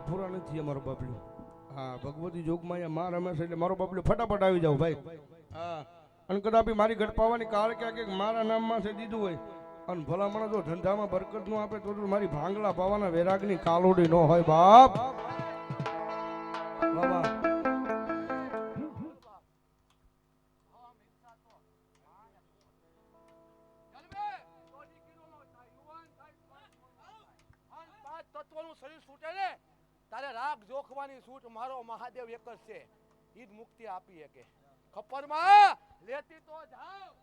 અમારે પૂરા નથી અમારો બાબલો હા ભગવતી જોગમાં માં રમે છે એટલે મારો બાપલું ફટાફટ આવી જાવ ભાઈ. હા. અને કદાપી મારી ઘટ પાવાની કાળ ક્યાં કે મારા નામમાં છે દીધું હોય. અને ભલામણ જો ધંધામાં બરકતનું આપે તો તો મારી ભાંગલા પાવાના વેરાગની કાલોડી ન હોય બાપ. બાબા. તારે રાગ જોખવાની છૂટ મારો મહાદેવ એક જ છે. એ જ મુક્તિ આપી શકે. ખપ્પરમાં લેતી તો જાવ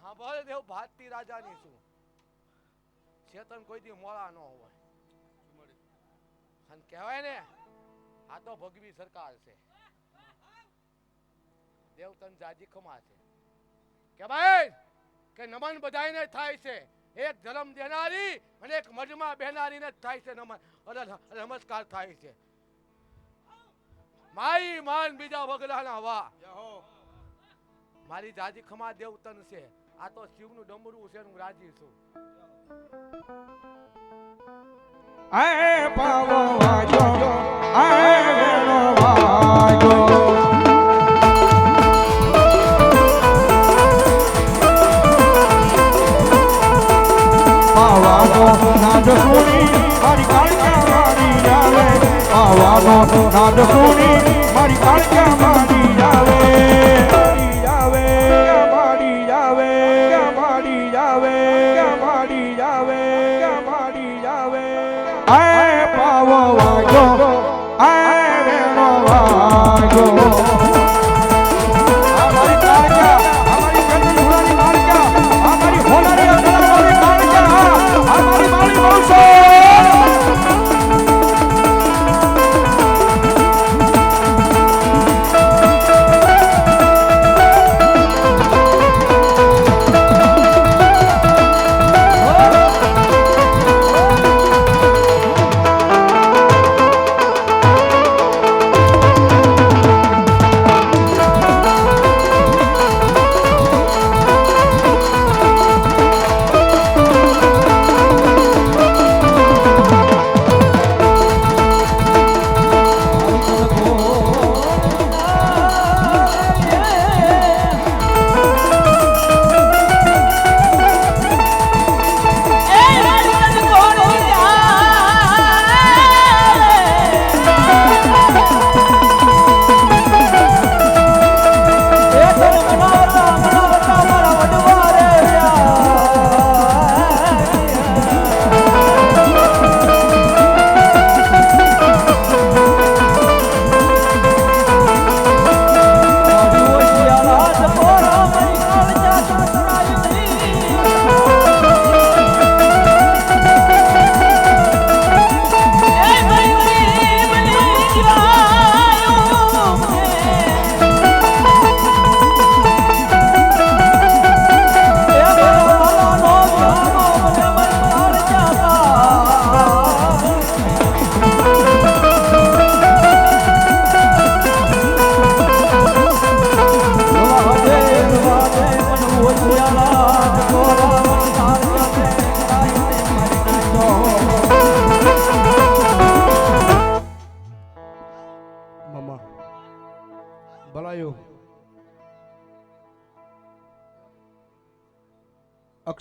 સાંભળ દેવ, ભારતી રાજાની છું ચેતન કોઈ દી મોળા ન હોય. અને કહેવાય ને, આ તો ભગવી સરકાર છે. દેવ તન જાજી ખમા છે. કે ભાઈ, કે નમન બધાયને થાય છે. એક જન્મ દેનારી અને એક મજમાં બેનારીને જ થાય છે નમસ્કાર થાય છે. માઈ માન બીજા વગડાના વાહ મારી જાજી ખમા દેવતન છે. આ તો શિવનું ડમરું છે હું રાજી છું. આય પાવો વાજો. આય સુણી મારી કાળકા મારી જાવે પાવાનો નાદ સુણી મારી કાળકા મારી મારી જાવે મારી જાવે મારી જાવે મારી જાવે મારી જાવે આય પાવો વાજો આય વેણો વાજો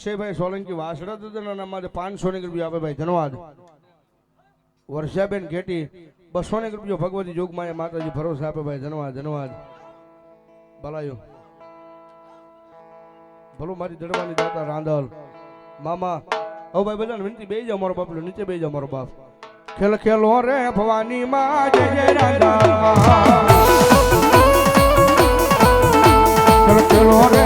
અક્ષયભાઈ સોલંકી વાસડા દાદાના નામે પાંચસો ની રૂપિયા આપે ભાઈ, ધન્યવાદ. વર્ષાબેન ઘેટી, બસો ની રૂપિયા ભગવતી જોગમાં માતાજી ભરોસા આપે ભાઈ, ધન્યવાદ ધન્યવાદ. ભલાયો. ભલો મારી દડવાની દાતા રાંધલ. મામા હવે ભાઈ, બધાને વિનંતી બે જાઓ મારો બાપલો, નીચે બે જાઓ મારો બાપ. ખેલ, ખેલો રે ભવાની માં, જય જય રાધા. ખેલ, ખેલો રે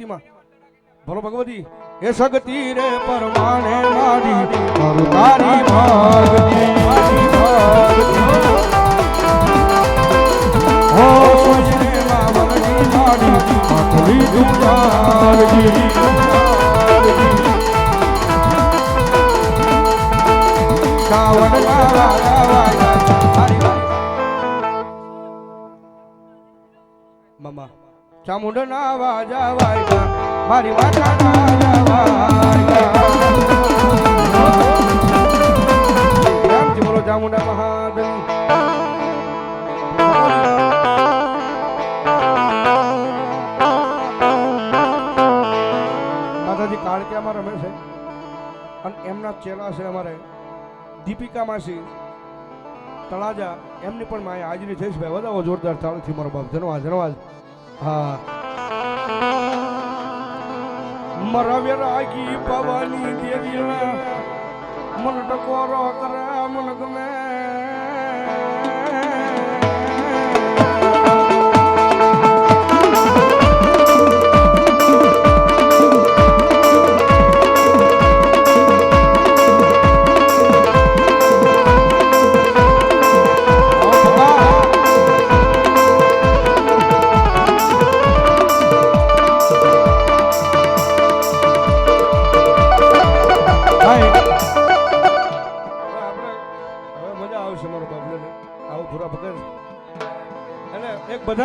શક્તિમાં બોલો ભગવતી એ શક્તિ રે પરમાણે મારી મારું તારી મારી ભાગતી ચામુંડના વાજા વાયગા, મારી માતા વાજા રામજી બોલો ચામુંડા મહાદેવ. માતાજી કાળક્યામાં રમે છે? અને એમના ચેલા છે અમારે દીપિકા માસી, તળાજા, એમની પણ માએ હાજરી થઈશ ભાઈ, વધાવો જોરદાર તાળીથી મારો બાપ. ધન્યવાદ ધન્યવાદ હા. મરવ્ય રાગી પવાની દેવી મન ટકોરો કરે મન ગમે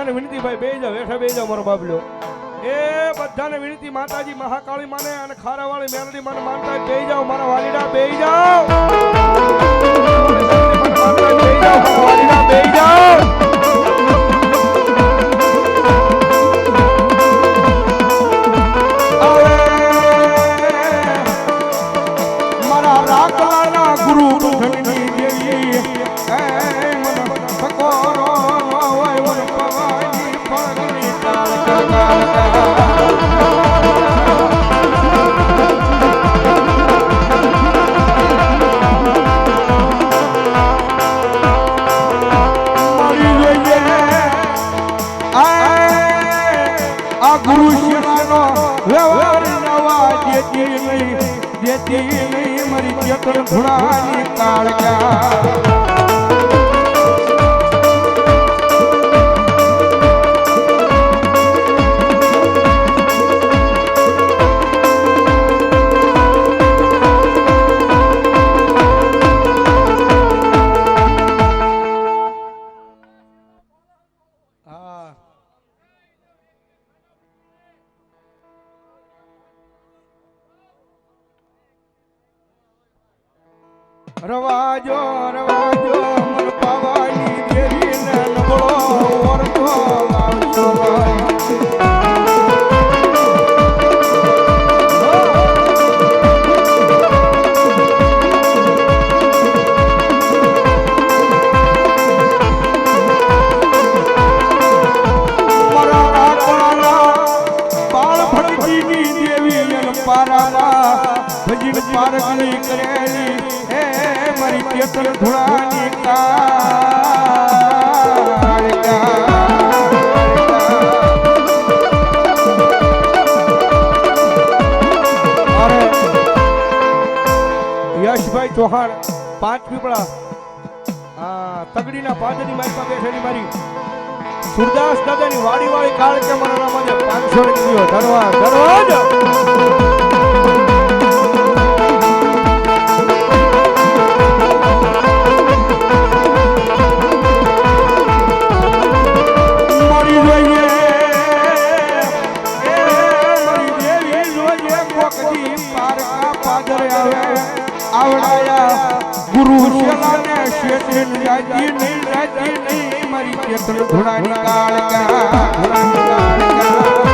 બધાને વિનંતી ભાઈ, બે જાવ હેઠા બે જાવ મારો બાબલો. એ બધાને વિનંતી, માતાજી, મહાકાળી માને અને ખારાવાળી મેલડી માને માનતા બે જાવ મારા વાલીડા, બે જાવ બે રાખલાના ગુરુ દેતી નહીં મારી ચેતન ધુણાની કાળકા yo પાંચ પીપળા. આ તગડીના પાદરની મારી પાસે બેઠેલી મારી સુરદાસ દાદાની વાડી વાળી કાળ કે મારા છે પાંચસો રૂપિયો ધન્યવાદ શેઠ રાજી નહીં રાજી નહીં મારી ચેતન ઘોડાની કાળકા ઘોડાની કાળકા.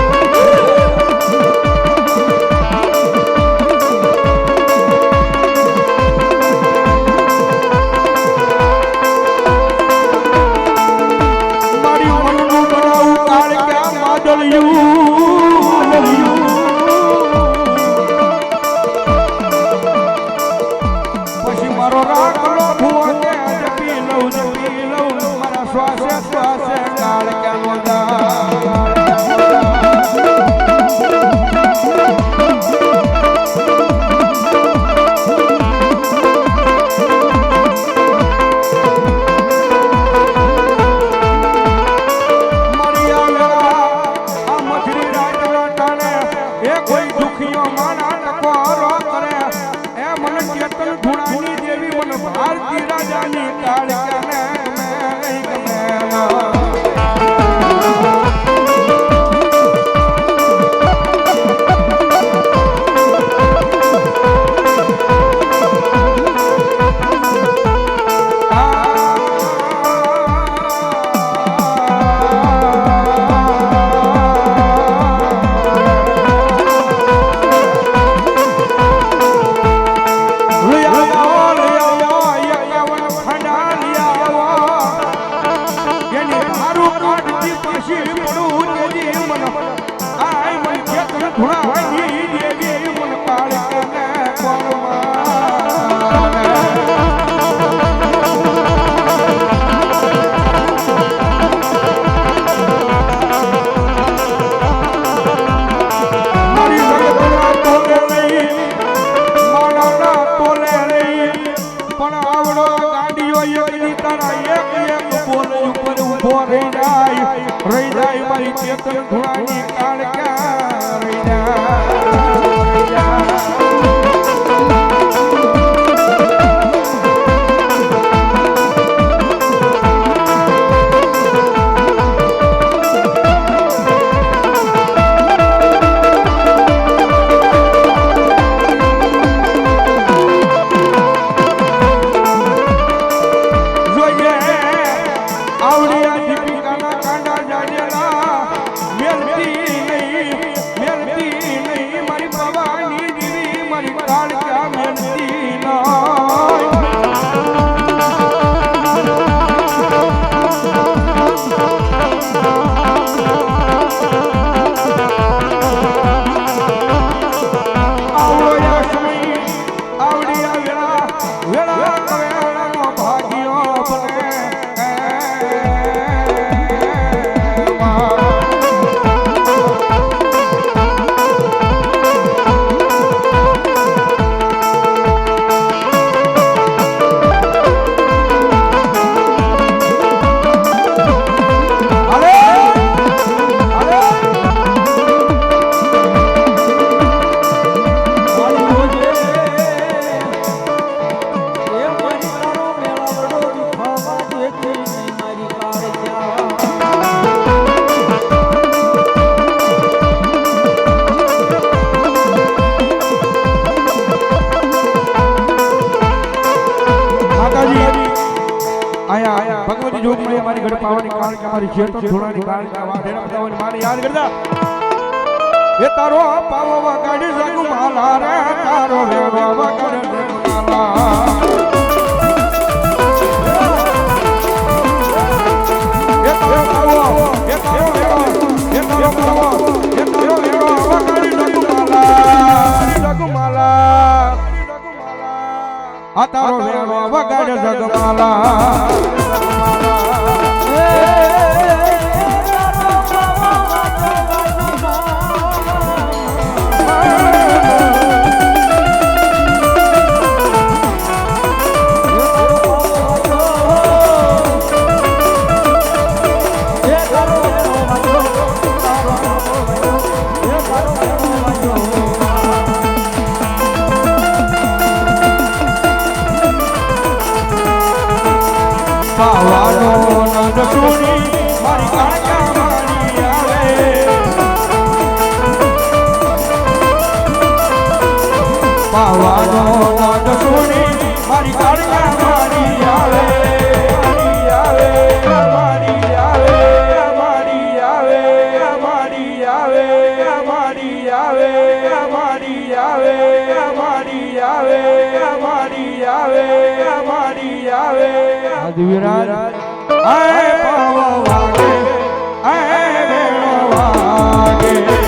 એક ની તારા એક એક બોલ ઉપર ઊભો રહી જાય મારી ચેતન ધોળાની કાળકા રહી જાય એ તારો પાવો વગાડી શકું માલા રે, તારો વેવો વગાડી શકું માલા. આ તારો વેવો વગાડે જગમાલા આવે અમારી આવે અમારી આવે અમારી આવે અમારી આવે. આદિવિરાજ આય પવન વાગે આય મેળો વાગે.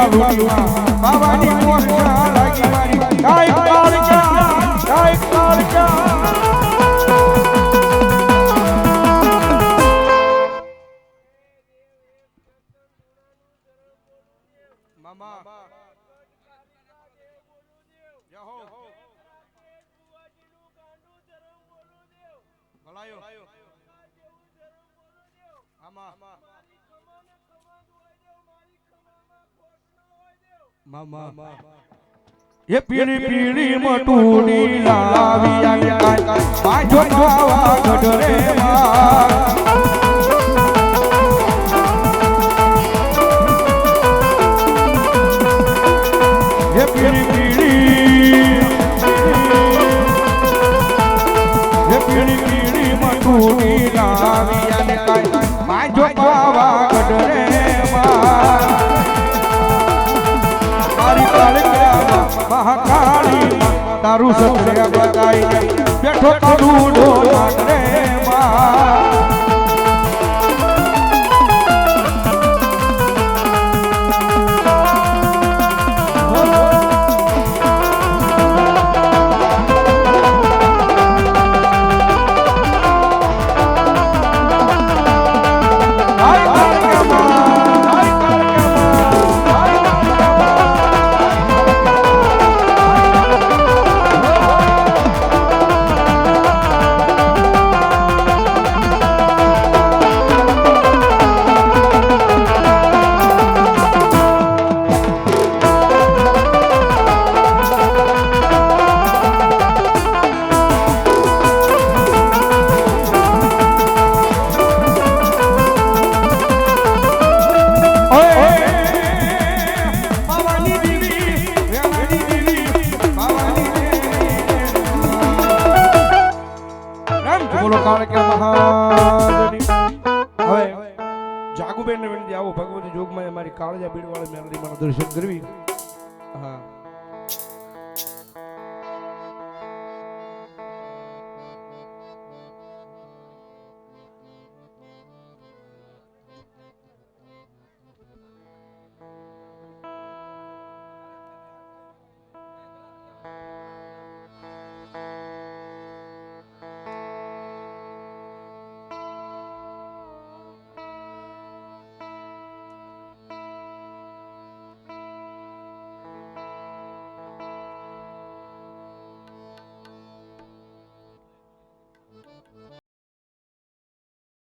લાગી કાલુડીમાં પાવાની મોરસા લાગી મારી કાઈ કાળકા કાળકા જય હો ભલાયો આમાં એ પીળી પીળી મટુડી લાવી આવી પાછો ખાવા ગઢરે માં લાવી અને કાંઈ માજો પાવા ગઢરે મહાકાળી તારું સત્ય બતાઈ બેઠો કરુડો રે માં